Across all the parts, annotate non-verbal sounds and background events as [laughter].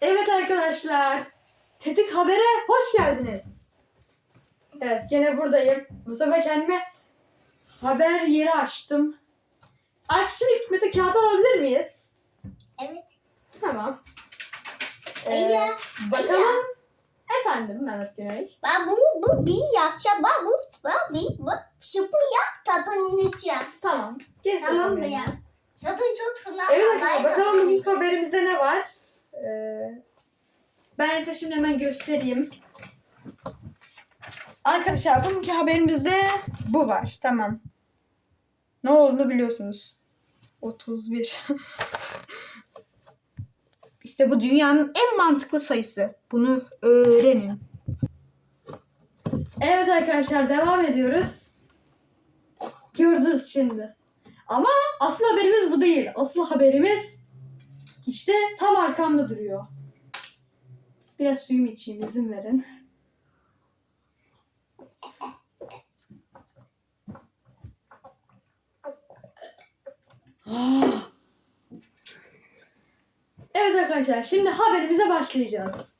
Evet arkadaşlar. Tetik Haber'e hoş geldiniz. Evet gene buradayım. Bu sefer kendime haber yeri açtım. Arkadaşım Hikmet'e kağıt alabilir miyiz? Evet. Tamam. Ee, Ayya, bakalım. Efendim Mehmet Güney. Ben bunu bu bir yapacağım. Ben bu ben bir bu şıpı yap tapanlayacağım. Tamam. Gel Tamam bakalım mı benimle. ya? Zaten çok fena. Evet arkadaşlar bakalım bugün haberimizde ne var? Ee, ben size şimdi hemen göstereyim. Arkadaşlar bugünkü haberimizde bu var. Tamam. Ne olduğunu biliyorsunuz. 31. [laughs] işte bu dünyanın en mantıklı sayısı. Bunu öğrenin. Evet arkadaşlar devam ediyoruz. Gördünüz şimdi. Ama asıl haberimiz bu değil. Asıl haberimiz işte tam arkamda duruyor. Biraz suyumu içeyim izin verin. Ah. Evet arkadaşlar şimdi haberimize başlayacağız.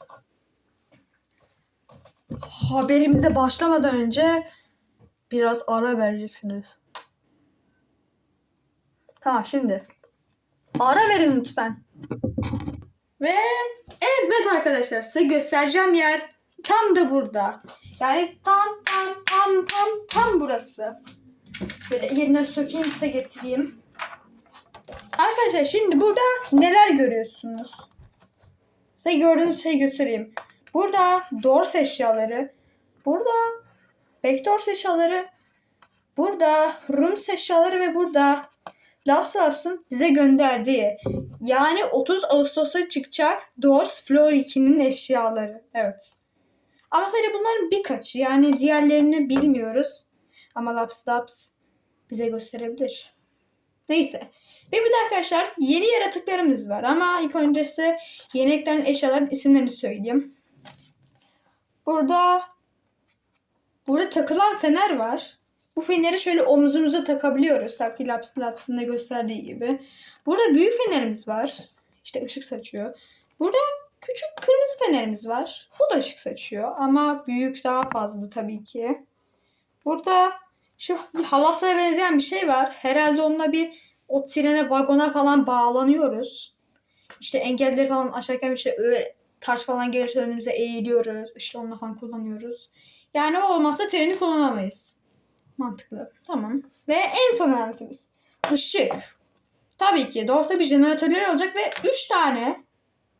Haberimize başlamadan önce biraz ara vereceksiniz. Tamam şimdi. Ara verin lütfen. Ve evet arkadaşlar size göstereceğim yer tam da burada. Yani tam tam tam tam tam burası. Böyle yerine sökeyim size getireyim. Arkadaşlar şimdi burada neler görüyorsunuz? Size gördüğünüz şeyi göstereyim. Burada Dors eşyaları. Burada Backdoors eşyaları. Burada Rooms eşyaları ve burada Laps Laps'ın bize gönderdiği yani 30 Ağustos'a çıkacak Doors Floor 2'nin eşyaları. Evet. Ama sadece bunların birkaçı. Yani diğerlerini bilmiyoruz. Ama Laps Laps bize gösterebilir. Neyse. Ve bir de arkadaşlar yeni yaratıklarımız var. Ama ilk önce size yeni eklenen eşyaların isimlerini söyleyeyim. Burada burada takılan fener var. Bu feneri şöyle omzumuza takabiliyoruz. Tabii ki Laps Laps'ın da gösterdiği gibi. Burada büyük fenerimiz var. İşte ışık saçıyor. Burada küçük kırmızı fenerimiz var. Bu da ışık saçıyor. Ama büyük daha fazla tabii ki. Burada şu halatlara benzeyen bir şey var. Herhalde onunla bir o trene, vagona falan bağlanıyoruz. İşte engelleri falan aşarken işte öyle taş falan gelirse önümüze eğiliyoruz. İşte onunla falan kullanıyoruz. Yani o olmazsa treni kullanamayız. Mantıklı. Tamam. Ve en son aletimiz. Işık. Tabii ki doğrusu bir jeneratörler olacak ve 3 tane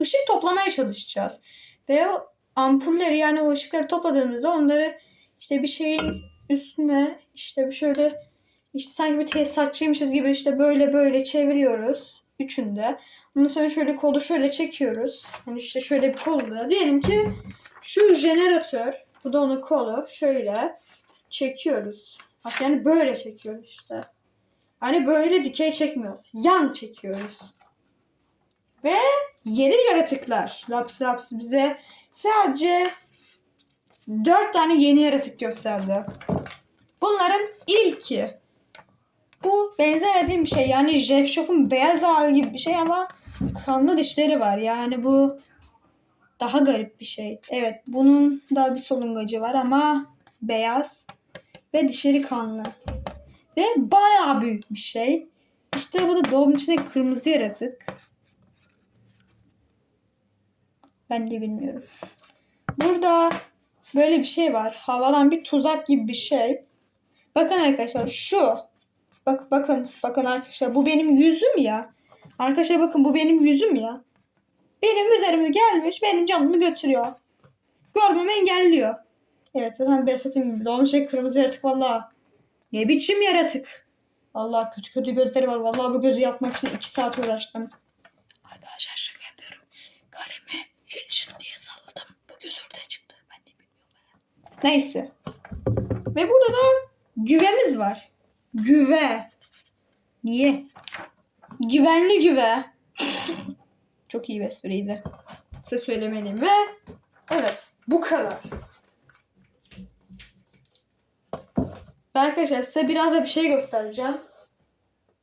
ışık toplamaya çalışacağız. Ve o ampulleri yani o ışıkları topladığımızda onları işte bir şeyin üstüne işte bir şöyle işte sanki bir tesisatçıymışız gibi işte böyle böyle çeviriyoruz. Üçünde. Ondan sonra şöyle kolu şöyle çekiyoruz. Yani işte şöyle bir kolu da. Diyelim ki şu jeneratör. Bu da onun kolu. Şöyle çekiyoruz. Bak yani böyle çekiyoruz işte. Hani böyle dikey çekmiyoruz. Yan çekiyoruz. Ve yeni yaratıklar. Laps Laps bize sadece dört tane yeni yaratık gösterdi. Bunların ilki. Bu benzemediğim bir şey. Yani Jeff Shop'un beyaz hali gibi bir şey ama kanlı dişleri var. Yani bu daha garip bir şey. Evet bunun da bir solungacı var ama beyaz ve dişleri kanlı. Ve bayağı büyük bir şey. İşte bu da dolabın içinde kırmızı yaratık. Ben de bilmiyorum. Burada böyle bir şey var. Havadan bir tuzak gibi bir şey. Bakın arkadaşlar şu. Bak bakın bakın arkadaşlar bu benim yüzüm ya. Arkadaşlar bakın bu benim yüzüm ya. Benim üzerime gelmiş benim canımı götürüyor. Görmemi engelliyor. Evet zaten Besat'ın dolmuş şey kırmızı yaratık valla. Ne biçim yaratık. Allah kötü kötü gözleri var. Vallahi bu gözü yapmak için iki saat uğraştım. Arkadaşlar şaka yapıyorum. Karemi şöyle şıt diye salladım. Bu göz ortaya çıktı. Ben de bilmiyorum. Neyse. Ve burada da güvemiz var. Güve. Niye? Güvenli güve. Çok iyi bir espriydi. Size söylemeliyim. Ve evet bu kadar. Ve arkadaşlar size biraz da bir şey göstereceğim.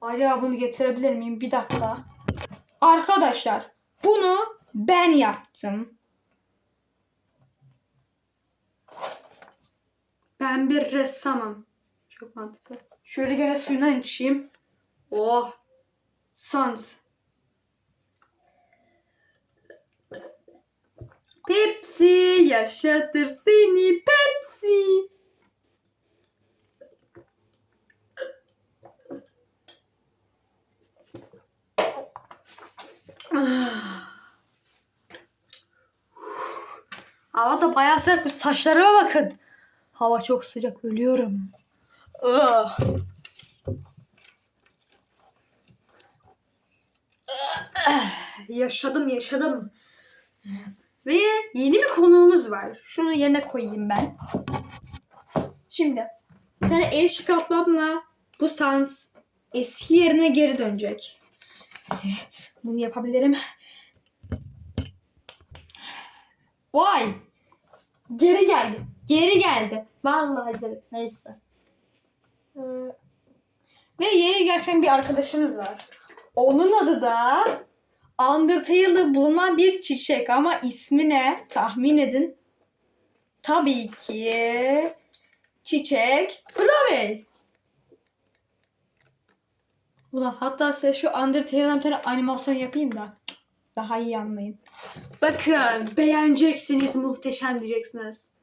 Acaba bunu getirebilir miyim? Bir dakika. Arkadaşlar bunu Ben yaptım. Ben bir ressamım. Çok mantıklı. Şöyle gene suyundan içeyim. Oh. Sans. Pepsi yaşatır seni Pepsi. Hava da bayağı sıcakmış. Saçlarıma bakın. Hava çok sıcak. Ölüyorum. Ah. Yaşadım yaşadım. Ve yeni bir konuğumuz var. Şunu yerine koyayım ben. Şimdi bir tane el şıklatmamla bu sans eski yerine geri dönecek. Bunu yapabilirim. Vay! Geri geldi. Geri geldi. Vallahi geri. Neyse. Ee, ve yeni gerçekten bir arkadaşımız var. Onun adı da Undertale'da bulunan bir çiçek ama ismi ne? Tahmin edin. Tabii ki çiçek Flowey. Ulan hatta size şu Undertale'dan bir tane animasyon yapayım da daha iyi anlayın. Bakın beğeneceksiniz muhteşem diyeceksiniz.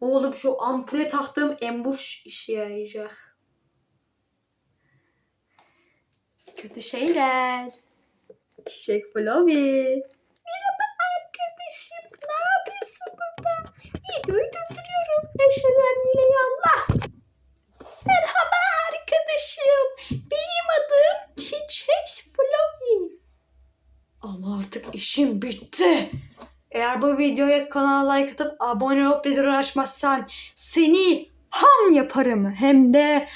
Oğlum şu ampule taktığım embuş işe yarayacak. Kötü şeyler. Çiçek Flobi. Merhaba arkadaşım. Ne yapıyorsun burada? Videoyu durduruyorum. Eşeden ile Allah. Merhaba arkadaşım. Benim adım Çiçek Flobi. Ama artık işim bitti. Eğer bu videoya kanala like atıp abone olup bildirim açmazsan seni ham yaparım. Hem de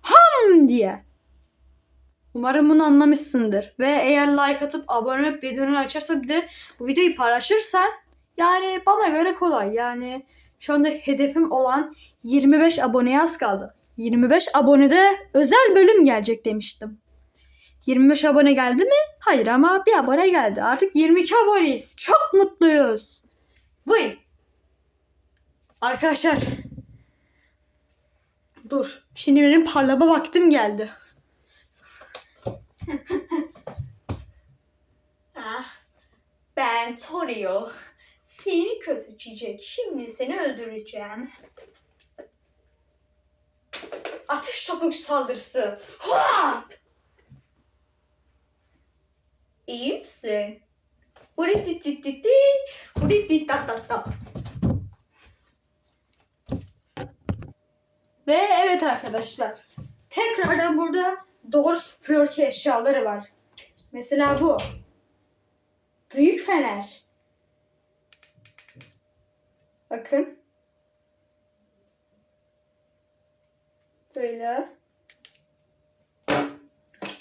ham diye. Umarım bunu anlamışsındır. Ve eğer like atıp abone olup bildirim açarsa bir de bu videoyu paylaşırsan yani bana göre kolay. Yani şu anda hedefim olan 25 aboneye az kaldı. 25 abonede özel bölüm gelecek demiştim. 25 abone geldi mi? Hayır ama bir abone geldi. Artık 22 aboneyiz. Çok mutluyuz. Vay. Arkadaşlar. Dur. Şimdi benim parlama vaktim geldi. [laughs] ah, ben Torio. Seni kötü çiçek. Şimdi seni öldüreceğim. Ateş topuk saldırısı. Ha! İyi misin? Hurititititi, hurititatatap. Ve evet arkadaşlar. Tekrardan burada Doors flörki eşyaları var. Mesela bu. Büyük fener. Bakın. Böyle.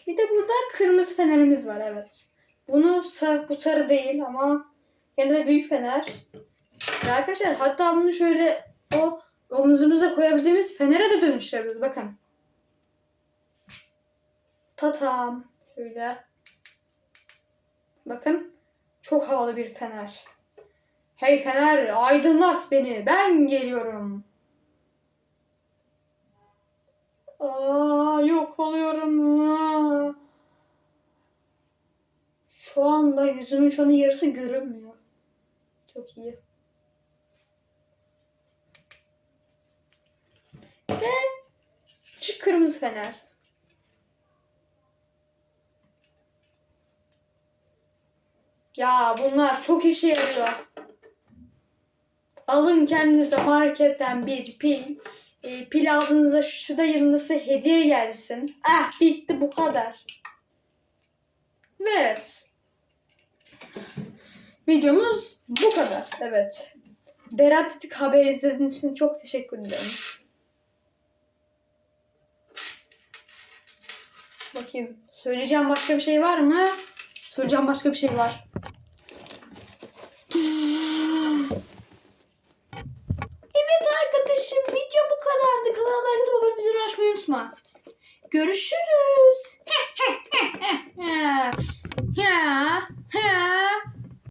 Bir de burada kırmızı fenerimiz var evet. Bunu bu sarı değil ama yine de büyük fener. Ve arkadaşlar hatta bunu şöyle o omuzumuza koyabildiğimiz fenere de dönüştürebiliriz. Bakın. Tatam. Şöyle. Bakın. Çok havalı bir fener. Hey fener aydınlat beni. Ben geliyorum. Aa, yok oluyorum. Aa. Şu anda yüzümün şu an yarısı görünmüyor. Çok iyi. Ve şu kırmızı fener. Ya bunlar çok işe yarıyor. Alın kendinize marketten bir pil. E, pil aldığınızda şu da yanınızda hediye gelsin. Ah bitti bu kadar. Ve evet. Videomuz bu kadar. Evet. Berat Titik haber izlediğiniz için çok teşekkür ederim. Bakayım. Söyleyeceğim başka bir şey var mı? Söyleyeceğim başka bir şey var. Evet arkadaşım video bu kadardı. Kanala like atıp abone olmayı unutma. Görüşürüz.